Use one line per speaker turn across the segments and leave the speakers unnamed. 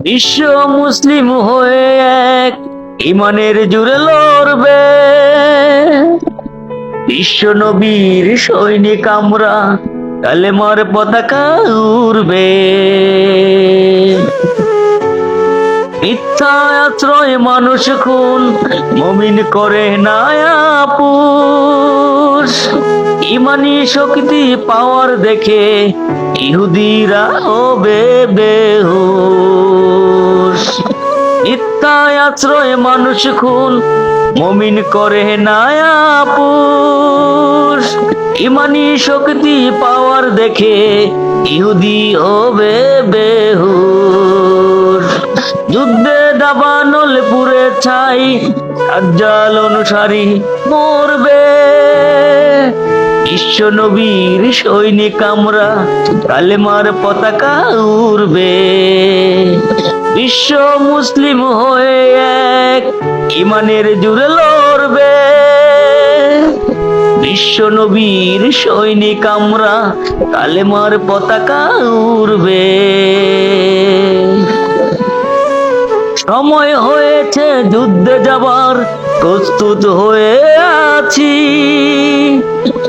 বিশ্ব মুসলিম হয়ে এক ইমানের জুড়ে লড়বে। বিশ্ব নবীর সৈনিক আমরা কালেমার পতাকা উড়বে। মিথ্যা আশ্রয় মানুষ খুন, মমিন করে না আপুষ। ইমানি শক্তি পাওয়ার দেখে ইহুদিরা হবে বেহুশ। আশ্রয় মানুষ খুন। মমিন করে না আপুষ ইমানি শক্তি পাওয়ার দেখে ইহুদি হবে বেহুশ। যুদ্ধে দাবানল পুরে ছাই সাজ্জাল অনুসারী মরবে। বিশ্ব নবীর সৈনিক আমরা, কালেমার পতাকা উড়বে। বিশ্ব মুসলিম হয়ে এক। ইমানের জুড়ে লড়বে। বিশ্ব নবীর সৈনিক আমরা, কালেমার পতাকা উড়বে। সময় হয়েছে যুদ্ধে যাবার, প্রস্তুত হয়ে আছি।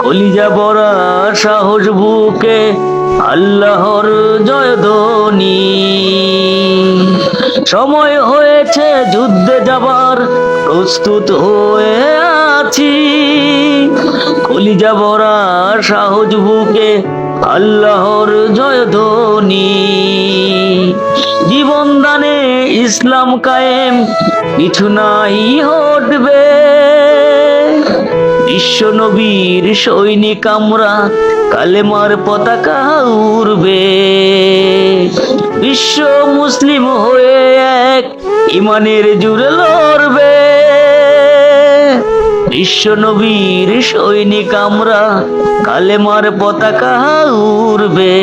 কলিজা বড়া সাহস বুকে আল্লাহর জয়ধ্বনি। সময় হয়েছে যুদ্ধে যাবার, প্রস্তুত হয়ে আছি। কলিজা বড়া সাহস বুকে আল্লাহর জয়ধ্বনি। জীবন দানে ইসলাম কায়েম, কিছু নাই হটবে বিশ্ব নবীর সৈনিক আমরা, কালেমার পতাকা উড়বে। বিশ্ব মুসলিম হয়ে ইমানের জুড়ে লড়বে। বিশ্ব নবীর সৈনিক আমরা কালেমার পতাকা উড়বে।